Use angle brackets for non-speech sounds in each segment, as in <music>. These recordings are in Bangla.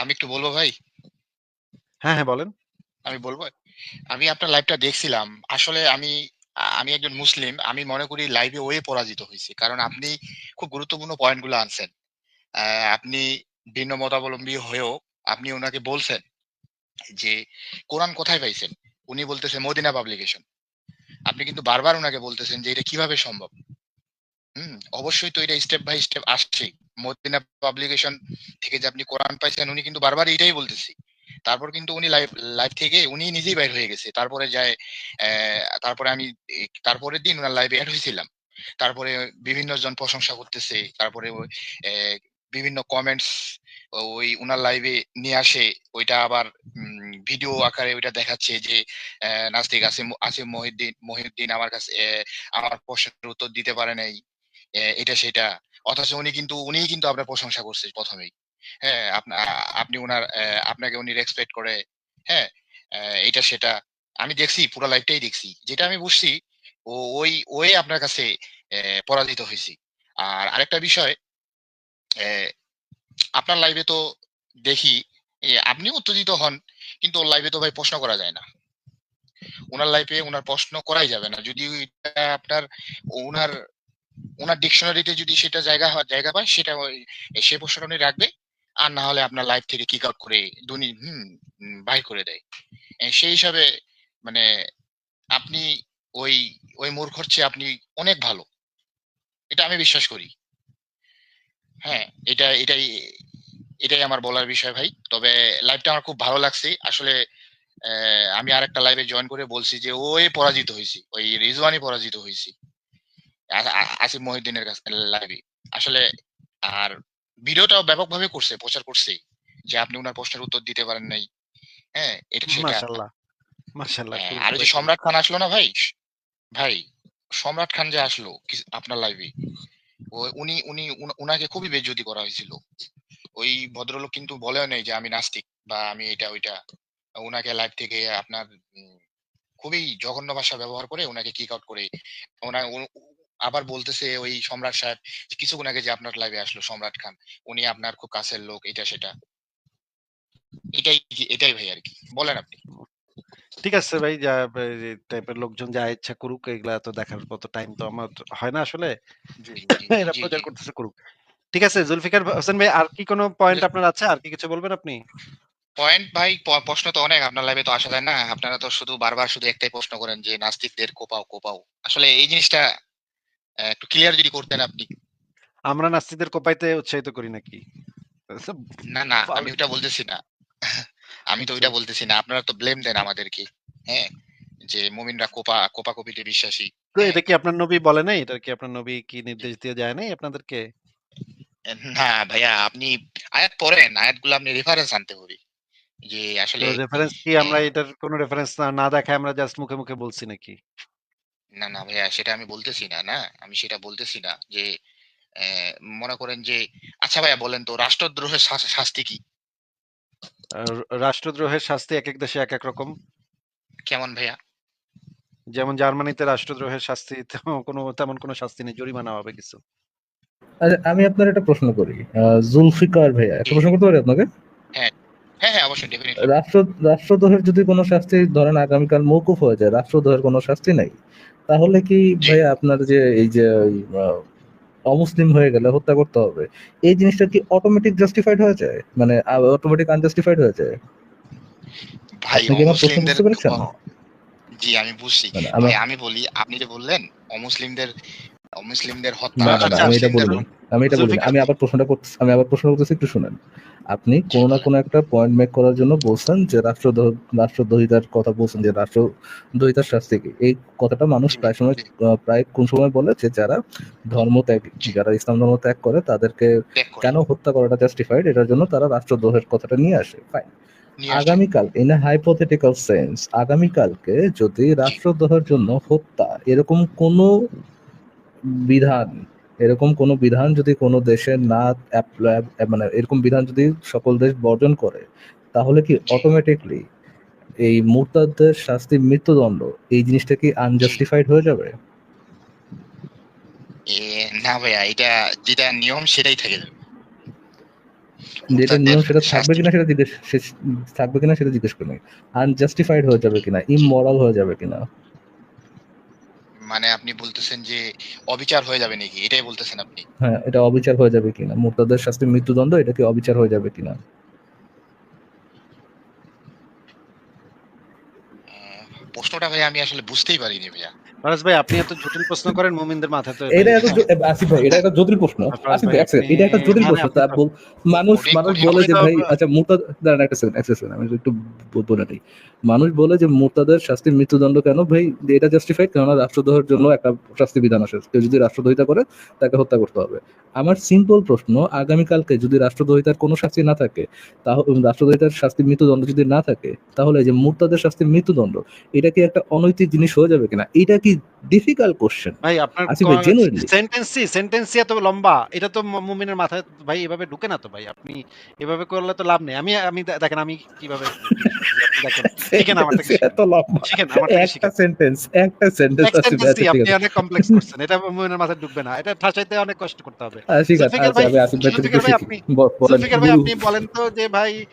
আমি একটু বলব ভাই? হ্যাঁ হ্যাঁ বলেন। আমি বলব? আমি আপনার লাইভটা দেখছিলাম। আসলে আমি আমি একজন মুসলিম। আমি মনে করি লাইভে ওয়ে পরাজিত হয়েছি। কারণ আপনি খুব গুরুত্বপূর্ণ পয়েন্টগুলো আনছেন। আহ, আপনি ভিন্ন মতাবলম্বী হয়েও আপনি ওনাকে বলছেন যে কোরআন কোথায় পাইছেন? উনি বলতেছে মদিনা পাবলিকেশন আপনি কিন্তু বারবার ওনাকে বলতেছেন যে এটা কীভাবে সম্ভব? অবশ্যই তো এটা স্টেপ বাই স্টেপ আসছে মদিনা পাবলিকেশন থেকে যে আপনি কোরআন পাইছেন, উনি কিন্তু বারবার এটাই বলতেছি। তারপর কিন্তু উনি লাইভ লাইভ থেকে উনি নিজেই বাইর হয়ে গেছে। তারপরে যায় তারপরে আমি তারপরের দিন ওনার লাইভে অ্যাড হয়েছিলাম। তারপরে বিভিন্ন জন প্রশংসা করতেছে। তারপরে বিভিন্ন কমেন্টস ওই উনার লাইভে নিয়ে আসে। ওইটা আবার ভিডিও আকারে ওইটা দেখাচ্ছে যে নাস্তিক আসিম আসিম মহিউদ্দিন মহিউদ্দিন আমার কাছে আমার প্রশ্নের উত্তর দিতে পারে নাই। এটা সেটা। অথচ উনি কিন্তু, উনিই কিন্তু আপনার প্রশংসা করছে প্রথমেই। হ্যাঁ আপনি ওনার আপনাকে উনি রেসপেক্ট করে। হ্যাঁ এটা সেটা। আমি দেখছি, পুরো লাইফটাই দেখছি। যেটা আমি বুঝছি, ও, ওই ওই আপনার কাছে পরাজিত হয়েছি। আর আরেকটা বিষয় আপনার লাইভে তো দেখি আপনি উত্তেজিত হন, কিন্তু ওর লাইভে তো ভাই প্রশ্ন করা যায় না। ওনার লাইফে ওনার প্রশ্ন করাই যাবে না। যদি আপনার ওনার ওনার ডিকশনারিতে যদি সেটা জায়গা হয়, জায়গা পায়, সেটা ওই, সে প্রশ্নটা রাখবে। আর না হলে আপনার লাইফ থেকে কিক আউট করে দুনি, হুম বাই করে দেয়। সেই হিসাবে মানে আপনি ওই ওই মূর্খর চেয়ে আপনি অনেক ভালো। এটা আমি বিশ্বাস করি। হ্যাঁ এটা, এটাই এটাই আমার বলার বিষয় ভাই। তবে লাইভটা আমার খুব ভালো লাগছে। আসলে আমি আরেকটা লাইভে জয়েন করে বলছি যে, ওই পরাজিত হয়েছি। ওই রিজওয়ানি পরাজিত হয়েছি। আসিফ মহিউদ্দিনের কাছে লাইভে আসলে আর ভিডিওটাও ব্যাপকভাবে করছে প্রচার করছে যে আপনি ওনার প্রশ্নের উত্তর দিতে পারেন নাই। হ্যাঁ এটা সেটা। মাশাল্লাহ হ্যাঁ, আর যে সম্রাট খান আসলো না ভাই? ভাই সম্রাট খান যে আসলো আপনার লাইভে উনি উনি উনাকে খুবই বেজ্জতি করা হয়েছিল। ওই ভদ্রলোক কিন্তু বলেও নেই যে আমি নাস্তিক বা আমি এটা ওইটা। উনাকে লাইভ থেকে আপনার খুবই জঘন্য ভাষা ব্যবহার করে ওনাকে কিক আউট করে আবার বলতেছে ওই সম্রাট সাহেব কিছুক্ষণ আগে যে আপনার লাইভে আসলো সম্রাট খান উনি আপনার খুব কাছের লোক এটা সেটা। এটাই এটাই ভাই আর কি। বলেন আপনি। ঠিক আছে ভাই যা টাইপের লোকজন যা ইচ্ছা করুক এগুলা তো দেখার মতো টাইম তো আমার হয় না আসলে। <laughs> এরা প্রচার করতেছে করুক। ঠিক আছে জুলফিকার হোসেন ভাই আর কি কোনো পয়েন্ট আপনার আছে? আর কি কিছু বলবেন আপনি? পয়েন্ট ভাই প্রশ্ন তো অনেক আপনার লাইভে তো আসা যায় না। আপনারা তো শুধু বারবার শুধু একটাই প্রশ্ন করেন যে নাস্তিকদের কোপাও কোপাও। আসলে এই জিনিসটা একটু ক্লিয়ার যদি করতেন আপনি। আমরা নাস্তিকদের কোপাইতে উৎসাহিত করি নাকি? না না <laughs> আমি ওটা বলতেছি না। <laughs> আমি তো ওইটা বলতেছি না আপনারা তো ব্লেম দেন আমাদেরকে হ্যাঁ? যে মুমিনরা কোপা কোপা কপিতে বিশ্বাসী তো এটা কি আপনার নবী বলে নাই? এটা কি আপনার নবী কি নির্দেশ দিয়ে যায় নাই আপনাদেরকে? না ভাইয়া আপনি আয়াত পড়েন আয়াতগুলো আপনি রেফারেন্স আনতে হবে। যে আসলে রেফারেন্স কি আমরা এটার কোনো রেফারেন্স না না দেখায় আমরা জাস্ট মুখে মুখে বলছি নাকি? না না ভাইয়া সেটা আমি বলতেছি না না? আমি সেটা বলতেছি না যে মনে করেন যে আচ্ছা ভাইয়া বলেন তো রাষ্ট্রদ্রোহের শা- শাস্তি কি? আর রাষ্ট্রদ্রোহের শাস্তি এক এক দেশে এক এক রকম। কেমন ভাইয়া? যেমন জার্মানিতে রাষ্ট্রদ্রোহের শাস্তি তেমন কোনো তেমন কোনো শাস্তি নেই জরিমানা হবে কিছু। আচ্ছা আমি আপনার একটা প্রশ্ন করি। আহ, জুলফিকার ভাইয়া একটা প্রশ্ন করতে পারি আপনাকে? হ্যাঁ হ্যাঁ হ্যাঁ অবশ্যই ডেফিনেটলি রাষ্ট্র রাষ্ট্রদ্রোহের যদি কোনো শাস্তি ধরেন আগামীকাল মৌকুফ হয়ে যায় রাষ্ট্রদ্রোহের কোনো শাস্তি নাই? তাহলে কি ভাই আপনার যে এই যে অমুসলিম হয়ে গেলে হত্যা করতে হবে এই জিনিসটা কি অটোমেটিক জাস্টিফাইড হয়ে যায়? মানে অটোমেটিক আনজাস্টিফাইড হয়ে যায়? ভাই অমুসলিমদের? জি আমি বুঝছি। আমি আমি বলি আপনি যে বললেন অমুসলিমদের অমুসলিমদের হত্যা না আচ্ছা, আমি এটা আচ্ছা, আমি এটা বলিনি। আমি আবার প্রশ্নটা করতেছি আমি আবার প্রশ্ন করতেছি একটু শুনেন। আপনি কোনো না কোনো একটা পয়েন্ট মেক করার জন্য বলছেন যে রাষ্ট্রদ্রোহ রাষ্ট্রদ্রোহিতার কথা বলছেন যে রাষ্ট্রদ্রোহিতার শাস্তি কি? এই কথাটা মানুষ প্রায় সময় প্রায় কোন সময় বলে যে যারা ধর্ম ত্যাগ যারা ইসলাম ধর্ম ত্যাগ করে তাদেরকে কেন হত্যা করাটা জাস্টিফাইড এটার জন্য তারা রাষ্ট্রদ্রোহের কথাটা নিয়ে আসে। ফাইন আগামীকাল ইন এ হাইপোথেটিক্যাল সেন্স আগামীকালকে যদি রাষ্ট্রদ্রোহের জন্য হত্যা এরকম কোনো বিধান এরকম কোনো বিধান যদি কোনো দেশে না মানে এরকম বিধান যদি সকল দেশ বর্জন করে তাহলে কি অটোমেটিকলি এই মুরতাদদের শাস্তি মৃত্যুদণ্ড এই জিনিসটা কি আনজাস্টিফাইড হয়ে যাবে? না ভাইয়া এটা যেটা নিয়ম সেটাই থেকে যাবে। যেটা নিয়ম সেটা থাকবে কিনা সেটা জিজ্ঞেস থাকবে কিনা সেটা জিজ্ঞেস করি আনজাস্টিফাইড হয়ে যাবে কিনা ইমমরাল হয়ে যাবে কিনা? মানে আপনি বলতেছেন যে অবিচার হয়ে যাবে নাকি? এটাই বলতেছেন আপনি? হ্যাঁ এটা অবিচার হয়ে যাবে কিনা? মুরতাদের শাস্তি মৃত্যুদণ্ড এটা কি অবিচার হয়ে যাবে কিনা? প্রশ্নটা ভাই আমি আসলে বুঝতেই পারিনি ভাইয়া। ফারাজ ভাই আপনি এত জটিল প্রশ্ন করেন মুমিনদের মাথায় তো এটা একটা জ- এ, আসিফ ভাই এটা একটা জটিল প্রশ্ন। আসিফ ভাই, এটা একটা জটিল প্রশ্ন তা মানুষ মানুষ বলে যে ভাই আচ্ছা মোরতাদ দাঁড়ান একটা সেকেন্ড একটা সেকেন্ড আমি একটু বলে মানুষ বলে যে মোর্তাদের শাস্তির মৃত্যুদণ্ড কেন? ভাই এটা জাস্টিফাইড কেননা রাষ্ট্রদ্রোহের জন্য একটা শাস্তি বিধান আসে কেউ যদি রাষ্ট্রদ্রোহিতা করে তাকে হত্যা করতে হবে। আমার সিম্পল প্রশ্ন আগামীকালকে যদি রাষ্ট্রদ্রোহিতার কোনো শাস্তি না থাকে তাহলে রাষ্ট্রদ্রোহিতার শাস্তির মৃত্যুদণ্ড যদি না থাকে তাহলে এই যে মুরতাদের শাস্তির মৃত্যুদণ্ড এটা কি একটা অনৈতিক জিনিস হয়ে যাবে কিনা? এটা কি ডিফিকাল্ট কোশ্চেন ভাই আপনার। সেন্টেন্সি সেন্টেন্সি এত লম্বা। এটা তো মুমিনের মাথায় ভাই এভাবে ঢুকে না তো ভাই। আপনি এভাবে করলে তো লাভ নেই। আমি আমি দেখেন আমি কীভাবে <laughs> দেখেন আমার থেকে এত লম্বা। শিখেন আমার থেকে একটা সেন্টেন্স একটা সেন্টেন্স আছে আপনি অনেক কমপ্লেক্স করছেন এটা মুমিনের মাথায় ঢুকবে না। এটা ঠাসাইতে অনেক কষ্ট করতে হবে। ঠিক আছে জুলফিকার ভাই- আমি আসিফ ভাই থেকে জুলফিকার ভাই শিখি। আপনি- ব- বলেন জুলফিকার ভাই আপনি বলেন তো যে ভাই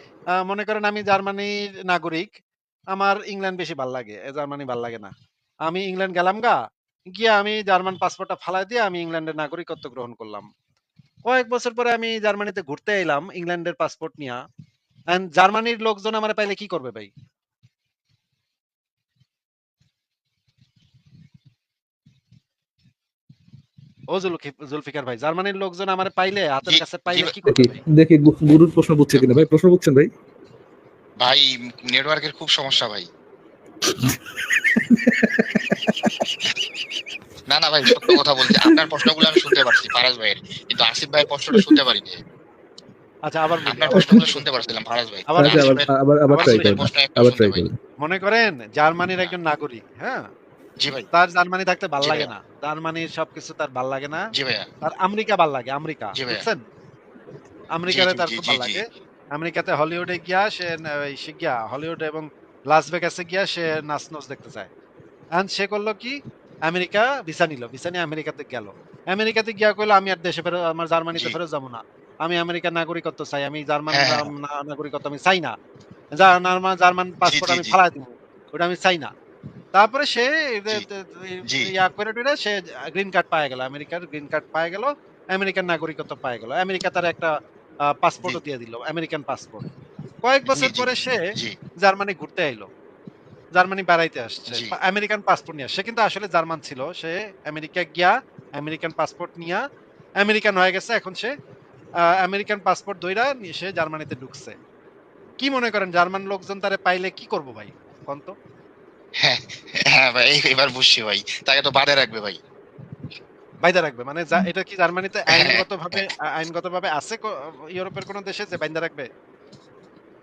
মনে করেন আমি জার্মানির নাগরিক। আমার ইংল্যান্ড বেশি ভালো লাগে জার্মানি ভালো লাগে না। আমি ইংল্যান্ড গেলাম গা। গিয়ে আমি জার্মান পাসপোর্টটা ফালাই দিয়ে আমি ইংল্যান্ডের নাগরিকত্ব গ্রহণ করলাম। কয়েক বছর পরে আমি জার্মানিতে ঘুরতে এলাম ইংল্যান্ডের পাসপোর্ট নিয়ে। And জার্মানির লোকজন আমার পাইলে কি করবে ভাই? ও জুলফিকার ভাই জার্মানির লোকজন আমার পাইলে হাতের কাছে পাইলে কি করবে দেখি গুরুর প্রশ্ন বুঝছে কিনা ভাই? প্রশ্ন বুঝছেন ভাই? ভাই নেটওয়ার্কের খুব সমস্যা ভাই। না না ভাই সত্য কথা বলছি। আপনার প্রশ্নগুলো আমি শুনতে পারছি ফারাজ ভাইয়ের। কিন্তু আসিফ ভাইয়ের প্রশ্নটা শুনতে পারিনি। আচ্ছা আবার আপনার প্রশ্নগুলো শুনতে পারছিলাম ফারাজ ভাই। আবার আবার আবার আবার আবার ট্রাই আসিফ করেন। প্রশ্ন একটা আবার ট্রাই ভাই মনে করেন জার্মানির একজন নাগরিক হ্যাঁ? জি ভাই। তার জার্মানি থাকতে ভালো লাগে না। জার্মানির সবকিছু তার ভালো লাগে না। জি ভাইয়া। তার আমেরিকা ভালো লাগে আমেরিকা বুঝছেন? আমেরিকাতে তার খুব ভালো লাগে। আমেরিকাতে হলিউডে গিয়া সে গিয়া হলিউড এবং লাস ভেগাসে গিয়া সে নাচ নাচ দেখতে চায় and সে করল কি? আমেরিকা ভিসা নিল। ভিসা নিয়ে আমেরিকাতে গেল। আমেরিকাতে গিয়া কইলো আমি আর দেশে ফেরত আমার জার্মানিতে। ফেরত যাব না। আমি আমেরিকার নাগরিকত্ব চাই। আমি জার্মান হ্যাঁ, নাগরিকত্ব আমি চাই না। জার্মান জার্মান পাসপোর্ট আমি ফালাই দিব। ওটা আমি চাই না। তারপরে সে। ইয়া করে টুরে সে গ্রিন কার্ড পায় গেল। আমেরিকার গ্রিন কার্ড পায় গেল। আমেরিকান নাগরিকত্ব পায় গেল। আমেরিকা তার একটা পাসপোর্টও দিয়ে দিল। আমেরিকান পাসপোর্ট কয়েক বছর। পরে সে জার্মানি ঘুরতে আইলো। জার্মানি বেড়াইতে আসছে। আমেরিকান পাসপোর্ট নিয়ে সে কিন্তু আসলে জার্মান ছিল। সে আমেরিকা গিয়া আমেরিকান পাসপোর্ট নিয়ে আমেরিকান হয়ে গেছে। এখন সে আমেরিকান পাসপোর্ট দইরা নিয়ে সে জার্মানিতে ঢুকছে। কি মনে করেন জার্মান লোকজন তারে পাইলে কি করব ভাই? কোন তো? হ্যাঁ হ্যাঁ ভাই এবার বুঝছি ভাই। তাকে তো বাদে রাখবে ভাই। বাইদা রাখবে। মানে এটা কি জার্মানিতে হ্যাঁ, আইনগত ভাবে আইনগত ভাবে আছে ইউরোপের কোন দেশে যে বাইন্দা রাখবে?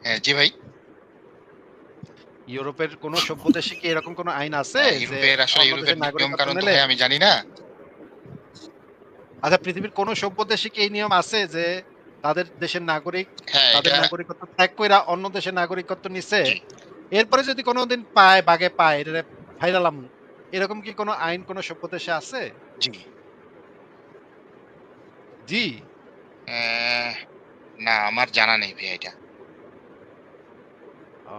হ্যাঁ জি ভাই। ইউরোপের কোন সভ্য দেশে কি এরকম কোন আইন আছে ইউরোপের আসলে ইউরোপের নিয়ম নাগরিকত্ব তো আমি জানি না। আচ্ছা পৃথিবীর কোন সভ্য দেশে কি এই নিয়ম আছে যে তাদের দেশের নাগরিক হ্যাঁ তাদের নাগরিকত্ব ত্যাগ কইরা অন্য দেশের নাগরিকত্ব নিছে? এরপরে যদি কোনোদিন পায় বাগে পায় এটা ফাইরালাম এরকম কি কোনো আইন কোন সভ্য দেশে আছে? জি। জি। না আমার জানা নেই ভাই এটা। ও,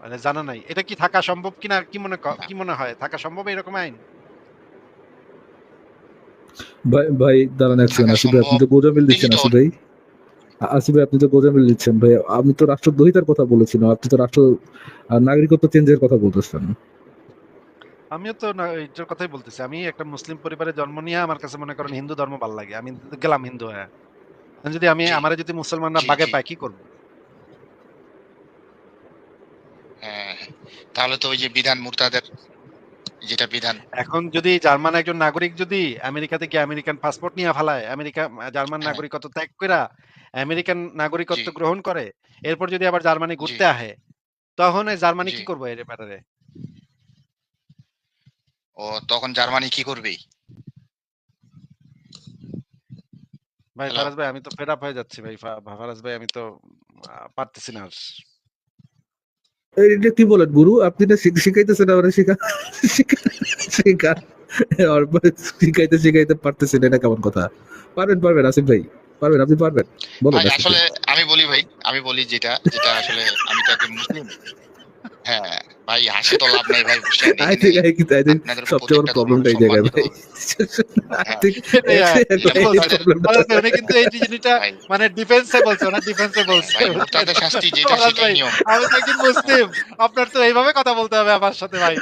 মানে জানা নাই। এটা কি থাকা সম্ভব কিনা কি মনে কি মনে হয়? থাকা সম্ভব এরকম আইন? ভাই ভাই দাঁড়ান এক সেকেন্ড আসিফ আপনি তো গোজামিল দিচ্ছেন আসিফ ভাই। আসিফ ভাই আপনি তো গোজামিল দিচ্ছেন। ভাই আমি তো রাষ্ট্রদ্রোহিতার কথা বলেছিলাম আপনি তো রাষ্ট্র নাগরিকত্ব চেঞ্জের কথা বলতেছেন। আমিও তো না এটার কথাই বলতেছি। আমি একটা মুসলিম পরিবারে জন্ম নিয়ে আমার কাছে মনে করেন হিন্দু ধর্ম ভালো লাগে। আমি গেলাম হিন্দু হ্যাঁ। যদি আমি আমার যদি মুসলমানরা বাগে। পায় কি করব হ্যাঁ, তাহলে তো ওই যে বিধান মুরতাদের যেটা বিধান। এখন যদি জার্মান একজন নাগরিক যদি আমেরিকাতে গিয়ে আমেরিকান পাসপোর্ট নিয়ে ফালায় আমেরিকা জার্মান হ্যাঁ। নাগরিকত্ব ত্যাগ কইরা আমেরিকান নাগরিকত্ব গ্রহণ করে এরপর যদি আবার জার্মানি ঘুরতে আহে তখন জার্মানি কি করব এর ব্যাপারে? ও তখন জার্মানি কি করবে ভাই? ফারাজ ভাই আমি তো ফেড আপ হয়ে যাচ্ছি ভাই ফারাজ ভাই আমি তো পারতেছি না এটা কি বলেন গুরু আপনি না শিখ- শিখাইতেছেন আমার শিখা শিখা- শিখাইতে শিখাইতে পারতেছেন এটা কেমন কথা? পারবেন পারবেন আসিফ ভাই পারবেন আপনি পারবেন। বলুন আসলে আমি বলি ভাই আমি বলি যেটা যেটা আসলে আমি তো একজন মুসলিম। হ্যাঁ ভাই হাসি তো লাভ নাই ভাই think I think I think আপনাদের সবচেয়ে বড় প্রবলেমটা এই জায়গায় ভাই। উনি কিন্তু এই জিনিসটা মানে ডিফেন্সে বলছে না ডিফেন্সে বলছে মুক্তাদের শাস্তি যেটা নিয়ম। আমি তো একজন মুসলিম আপনার তো এইভাবে কথা বলতে হবে আমার সাথে ভাই।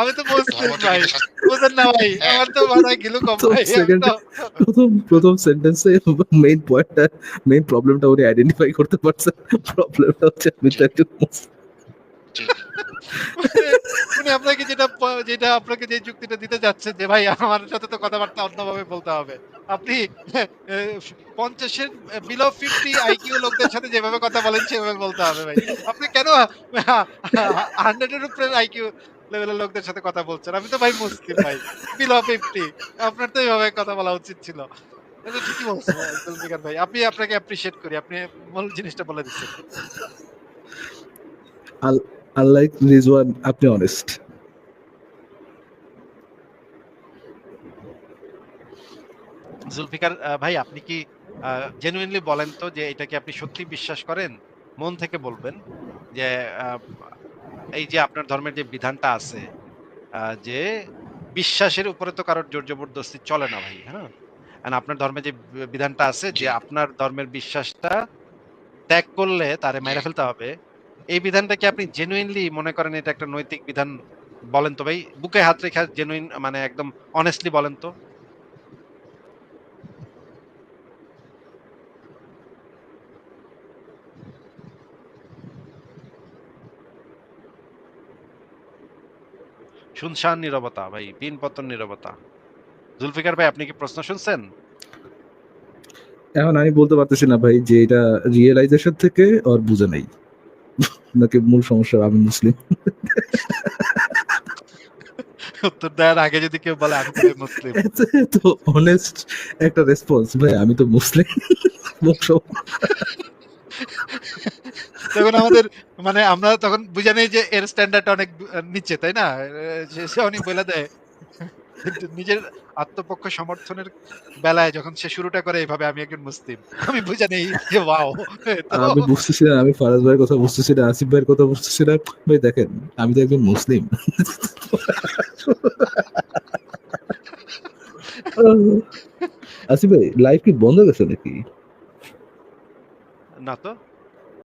আমি তো মুসলিম ভাই। বুঝেন না ভাই হ্যাঁ। আমার তো মাথায় গিলু কম ভাই প্রথম প্রথম সেন্টেন্সে মেইন পয়েন্টটা মেইন প্রবলেমটা উনি আইডেন্টিফাই করতে পারছে প্রবলেমটা হচ্ছে আমি তো একজন মুসলিম। উনি আপনাকে যেটা যেটা আপনাকে যে যুক্তিটা দিতে যাচ্ছে যে ভাই আমার সাথে তো কথাবার্তা অন্যভাবে বলতে হবে। আপনি পঞ্চাশের বিলো ফিফটি আইকিউ লোকদের সাথে যেভাবে কথা বলেন, সেভাবে বলতে হবে ভাই। আপনি কেন হান্ড্রেডের উপরে আইকিউ লেভেলের লোকদের সাথে কথা বলছেন? আমি তো ভাই মুসলিম ভাই। বিলো ফিফটি আপনার তো এইভাবে কথা বলা উচিত ছিল। ঠিকই বলছেন ভাই। আপনি আপনাকে অ্যাপ্রিসিয়েট করি। আপনি মূল জিনিসটা বলে দিচ্ছেন। আনলাইক রিজওয়ান আপনি অনেস্ট জুলফিকার ভাই আপনি কি জেনুইনলি বলেন তো যে এটা কি আপনি সত্যি বিশ্বাস করেন? মন থেকে বলবেন যে এই যে আপনার ধর্মের যে বিধানটা আছে যে বিশ্বাসের উপরে তো কারোর জোর জবরদস্তি চলে না ভাই হ্যাঁ? And আপনার ধর্মে যে বিধানটা আছে যে আপনার ধর্মের বিশ্বাসটা ত্যাগ করলে তারে মেরে ফেলতে হবে এই বিধানটা কি আপনি জেনুইনলি মনে করেন এটা একটা নৈতিক বিধান বলেন তো ভাই? বুকে হাত রেখে জেনুইন মানে একদম অনেস্টলি বলেন তো। শুনশান নীরবতা, ভাই পিন পতন নীরবতা। জুলফিকার ভাই, আপনি কি প্রশ্ন শুনছেন? এখন আমি বলতে পারতেছি না ভাই যে এটা রিয়েলাইজেশন থেকে আর বুঝে নাই। নাকি মূল সমস্যা আমি মুসলিম। উত্তর দেওয়ার আগে যদি কেউ বলে আমি মুসলিম। তো অনেস্ট একটা রেসপন্স ভাই আমি তো মুসলিম। তখন আমাদের মানে আমরা তখন বুঝে নেই যে এর স্ট্যান্ডার্ড অনেক নিচে তাই না? সে- অনেক বলে দেয়। নিজের আত্মপক্ষ সমর্থনের বেলায় যখন সে শুরুটা করে এইভাবে আমি একজন মুসলিম। আমি বুঝে নেই যে ওয়াও। আমি বুঝতেছি না আমি ফারাজ ভাইয়ের কথা বুঝতেছি না আসিফ ভাইয়ের কথা বুঝতেছি না। ভাই দেখেন আমি তো একজন মুসলিম। আসিফ ভাই লাইভ কি বন্ধ হয়ে গেছে নাকি? না তো।